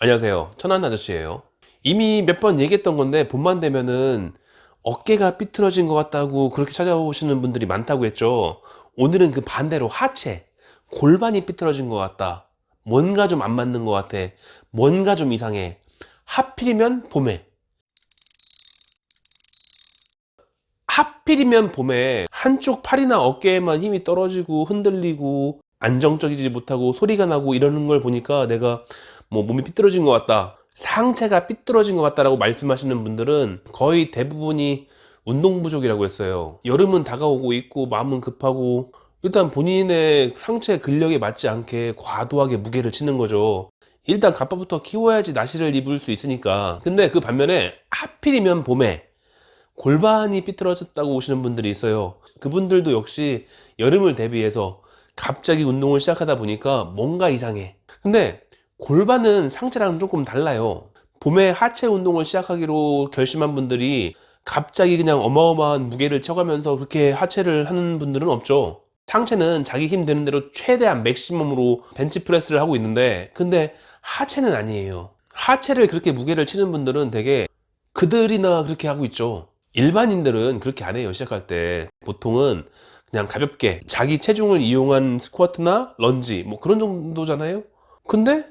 안녕하세요. 천안 아저씨예요. 이미 몇 번 얘기했던 건데 봄만 되면은 어깨가 삐뚤어진 것 같다고 그렇게 찾아오시는 분들이 많다고 했죠. 오늘은 그 반대로 하체, 골반이 삐뚤어진 것 같다. 뭔가 좀 안 맞는 것 같아. 뭔가 좀 이상해. 하필이면 봄에. 하필이면 봄에 한쪽 팔이나 어깨에만 힘이 떨어지고 흔들리고 안정적이지 못하고 소리가 나고 이러는 걸 보니까 내가 뭐 몸이 삐뚤어진 것 같다. 상체가 삐뚤어진 것 같다라고 말씀하시는 분들은 거의 대부분이 운동 부족이라고 했어요. 여름은 다가오고 있고 마음은 급하고 일단 본인의 상체 근력에 맞지 않게 과도하게 무게를 치는 거죠. 일단 갑바부터 키워야지 나시를 입을 수 있으니까. 근데 그 반면에 하필이면 봄에 골반이 삐뚤어졌다고 오시는 분들이 있어요. 그분들도 역시 여름을 대비해서 갑자기 운동을 시작하다 보니까 뭔가 이상해. 근데 골반은 상체랑 조금 달라요. 봄에 하체 운동을 시작하기로 결심한 분들이 갑자기 그냥 어마어마한 무게를 쳐가면서 그렇게 하체를 하는 분들은 없죠. 상체는 자기 힘 되는 대로 최대한 맥시멈으로 벤치프레스를 하고 있는데 근데 하체는 아니에요. 하체를 그렇게 무게를 치는 분들은 되게 그들이나 그렇게 하고 있죠. 일반인들은 그렇게 안 해요. 시작할 때 보통은 그냥 가볍게 자기 체중을 이용한 스쿼트나 런지 뭐 그런 정도잖아요. 근데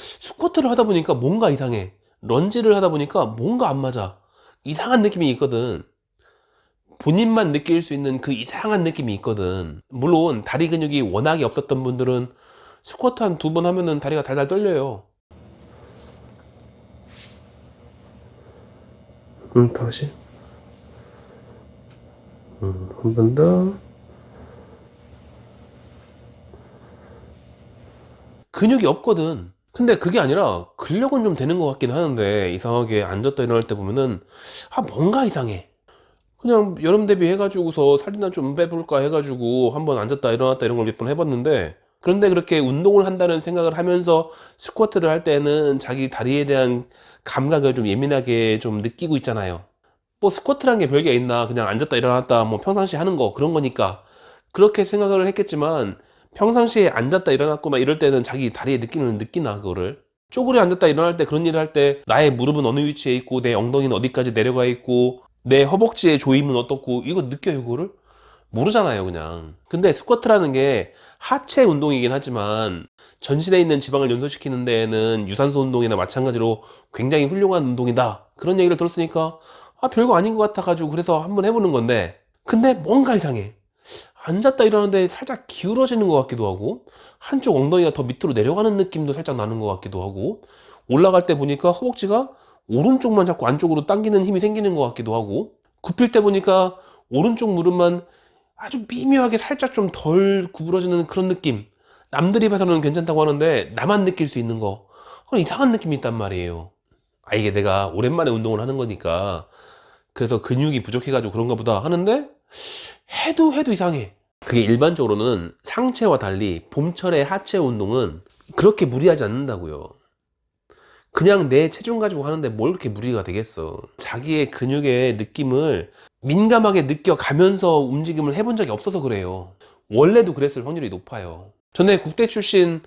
스쿼트를 하다 보니까 뭔가 이상해. 런지를 하다 보니까 뭔가 안 맞아. 이상한 느낌이 있거든. 본인만 느낄 수 있는 그 이상한 느낌이 있거든. 물론 다리 근육이 워낙에 없었던 분들은 스쿼트 한 두 번 하면은 다리가 달달 떨려요. 음, 다시. 음, 한 번 더. 근육이 없거든. 근데 그게 아니라 근력은 좀 되는 것 같긴 하는데 이상하게 앉았다 일어날 때 보면은 아 뭔가 이상해. 그냥 여름 대비 해가지고서 살이나 좀 빼볼까 해가지고 한번 앉았다 일어났다 이런 걸 몇 번 해봤는데 그런데 그렇게 운동을 한다는 생각을 하면서 스쿼트를 할 때는 자기 다리에 대한 감각을 좀 예민하게 좀 느끼고 있잖아요. 뭐 스쿼트란 게 별게 있나 그냥 앉았다 일어났다 뭐 평상시 하는 거 그런 거니까 그렇게 생각을 했겠지만 평상시에 앉았다 일어났고 막 이럴 때는 자기 다리에 느끼는 느끼나 그거를? 쪼그려 앉았다 일어날 때 그런 일을 할 때 나의 무릎은 어느 위치에 있고 내 엉덩이는 어디까지 내려가 있고 내 허벅지의 조임은 어떻고 이거 느껴요 그거를? 모르잖아요 그냥. 근데 스쿼트라는 게 하체 운동이긴 하지만 전신에 있는 지방을 연소시키는 데에는 유산소 운동이나 마찬가지로 굉장히 훌륭한 운동이다. 그런 얘기를 들었으니까 아 별거 아닌 것 같아 가지고 그래서 한번 해보는 건데. 근데 뭔가 이상해 앉았다 일어나는데 살짝 기울어지는 것 같기도 하고 한쪽 엉덩이가 더 밑으로 내려가는 느낌도 살짝 나는 것 같기도 하고 올라갈 때 보니까 허벅지가 오른쪽만 자꾸 안쪽으로 당기는 힘이 생기는 것 같기도 하고 굽힐 때 보니까 오른쪽 무릎만 아주 미묘하게 살짝 좀 덜 구부러지는 그런 느낌. 남들이 봐서는 괜찮다고 하는데 나만 느낄 수 있는 거. 그런 이상한 느낌이 있단 말이에요. 아 이게 내가 오랜만에 운동을 하는 거니까 그래서 근육이 부족해가지고 그런가 보다 하는데 해도 해도 이상해. 그게 일반적으로는 상체와 달리 봄철의 하체 운동은 그렇게 무리하지 않는다고요. 그냥 내 체중 가지고 하는데 뭘 그렇게 무리가 되겠어. 자기의 근육의 느낌을 민감하게 느껴가면서 움직임을 해본 적이 없어서 그래요. 원래도 그랬을 확률이 높아요. 전에 국대 출신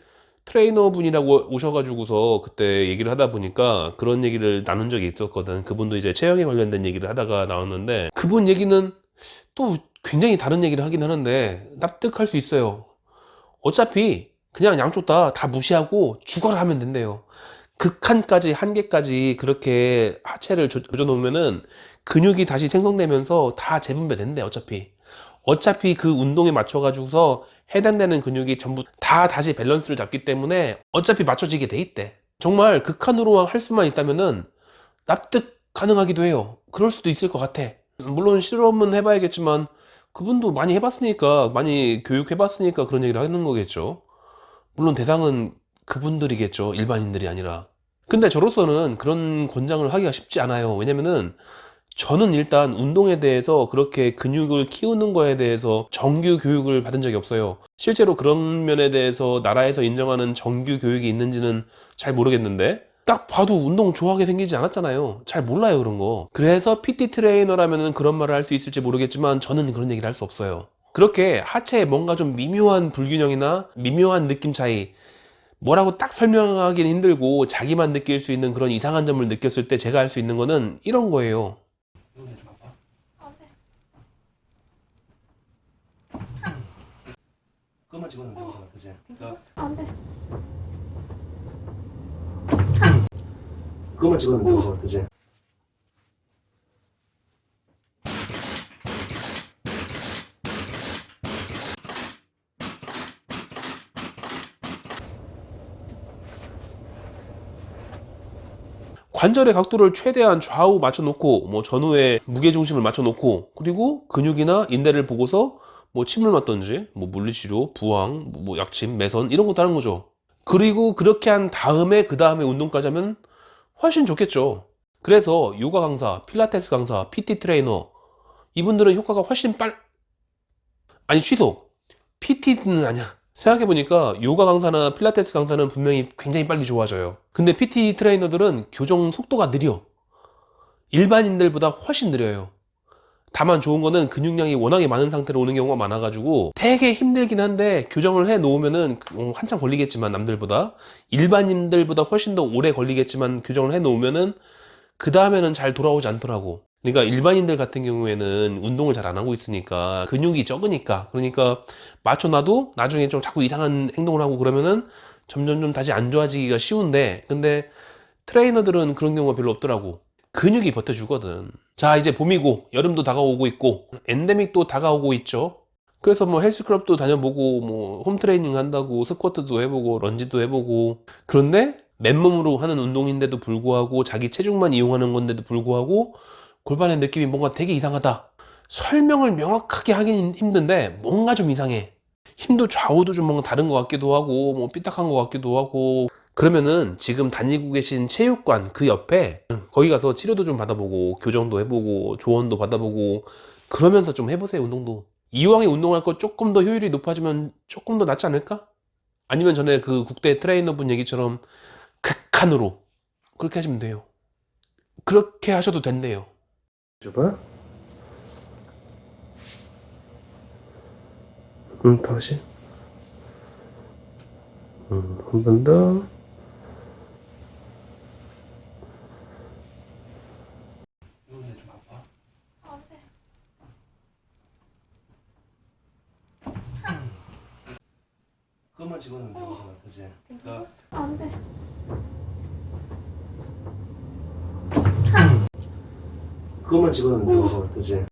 트레이너 분이라고 오셔가지고서 그때 얘기를 하다 보니까 그런 얘기를 나눈 적이 있었거든. 그분도 이제 체형에 관련된 얘기를 하다가 나왔는데 그분 얘기는 또 굉장히 다른 얘기를 하긴 하는데 납득할 수 있어요. 어차피 그냥 양쪽 다 다 무시하고 죽어라 하면 된대요. 극한까지 한계까지 그렇게 하체를 조져 놓으면은 근육이 다시 생성되면서 다 재분배 된대 어차피. 어차피 그 운동에 맞춰 가지고서 해당되는 근육이 전부 다 다시 밸런스를 잡기 때문에 어차피 맞춰지게 돼 있대. 정말 극한으로 할 수만 있다면은 납득 가능하기도 해요. 그럴 수도 있을 것 같아. 물론 실험은 해봐야겠지만 그분도 많이 해봤으니까 많이 교육해봤으니까 그런 얘기를 하는 거겠죠. 물론 대상은 그분들이겠죠. 일반인들이 아니라. 근데 저로서는 그런 권장을 하기가 쉽지 않아요. 왜냐면은 저는 일단 운동에 대해서 그렇게 근육을 키우는 거에 대해서 정규 교육을 받은 적이 없어요. 실제로 그런 면에 대해서 나라에서 인정하는 정규 교육이 있는지는 잘 모르겠는데 딱 봐도 운동 좋아하게 생기지 않았잖아요. 잘 몰라요, 그런 거. 그래서 PT 트레이너라면 그런 말을 할 수 있을지 모르겠지만 저는 그런 얘기를 할 수 없어요. 그렇게 하체에 뭔가 좀 미묘한 불균형이나 미묘한 느낌 차이, 뭐라고 딱 설명하기는 힘들고 자기만 느낄 수 있는 그런 이상한 점을 느꼈을 때 제가 할 수 있는 거는 이런 거예요. 이번에 좀 아파? 그것만 찍었는데 어. 그지? 그러니까 그것만 찍었는데 그지? 관절의 각도를 최대한 좌우 맞춰놓고 뭐 전후에 무게 중심을 맞춰놓고 그리고 근육이나 인대를 보고서 뭐 침을 맞던지 뭐 물리치료, 부항, 뭐 약침, 매선 이런 것도 하는 거죠. 그리고 그렇게 한 다음에 그 다음에 운동까지 하면 훨씬 좋겠죠. 그래서 요가 강사, 필라테스 강사, PT 트레이너 이분들은 효과가 훨씬 빨 아니 취소 PT는 아니야. 생각해보니까 요가 강사나 필라테스 강사는 분명히 굉장히 빨리 좋아져요. 근데 PT 트레이너들은 교정 속도가 느려. 일반인들보다 훨씬 느려요. 다만 좋은 거는 근육량이 워낙에 많은 상태로 오는 경우가 많아가지고 되게 힘들긴 한데 교정을 해 놓으면은 어, 한참 걸리겠지만 남들보다 일반인들보다 훨씬 더 오래 걸리겠지만 교정을 해 놓으면은 그 다음에는 잘 돌아오지 않더라고. 그러니까 일반인들 같은 경우에는 운동을 잘 안 하고 있으니까 근육이 적으니까 그러니까 맞춰놔도 나중에 좀 자꾸 이상한 행동을 하고 그러면은 점점 좀 다시 안 좋아지기가 쉬운데 근데 트레이너들은 그런 경우가 별로 없더라고. 근육이 버텨주거든. 자, 이제 봄이고, 여름도 다가오고 있고, 엔데믹도 다가오고 있죠. 그래서 뭐 헬스클럽도 다녀보고, 뭐 홈트레이닝 한다고, 스쿼트도 해보고, 런지도 해보고. 그런데 맨몸으로 하는 운동인데도 불구하고, 자기 체중만 이용하는 건데도 불구하고, 골반의 느낌이 뭔가 되게 이상하다. 설명을 명확하게 하긴 힘든데, 뭔가 좀 이상해. 힘도 좌우도 좀 뭔가 다른 것 같기도 하고, 뭐 삐딱한 것 같기도 하고, 그러면은 지금 다니고 계신 체육관 그 옆에 거기 가서 치료도 좀 받아보고 교정도 해보고 조언도 받아보고 그러면서 좀 해보세요 운동도 이왕에 운동할 거 조금 더 효율이 높아지면 조금 더 낫지 않을까? 아니면 전에 그 국대 트레이너분 얘기처럼 극한으로 그렇게 하시면 돼요 그렇게 하셔도 된대요 줘봐. 응, 다시. 응, 한번 더. 이번에 좀 아파? 그것만 찍었는데 그지? 그러니까 그것만 찍었는데 그지?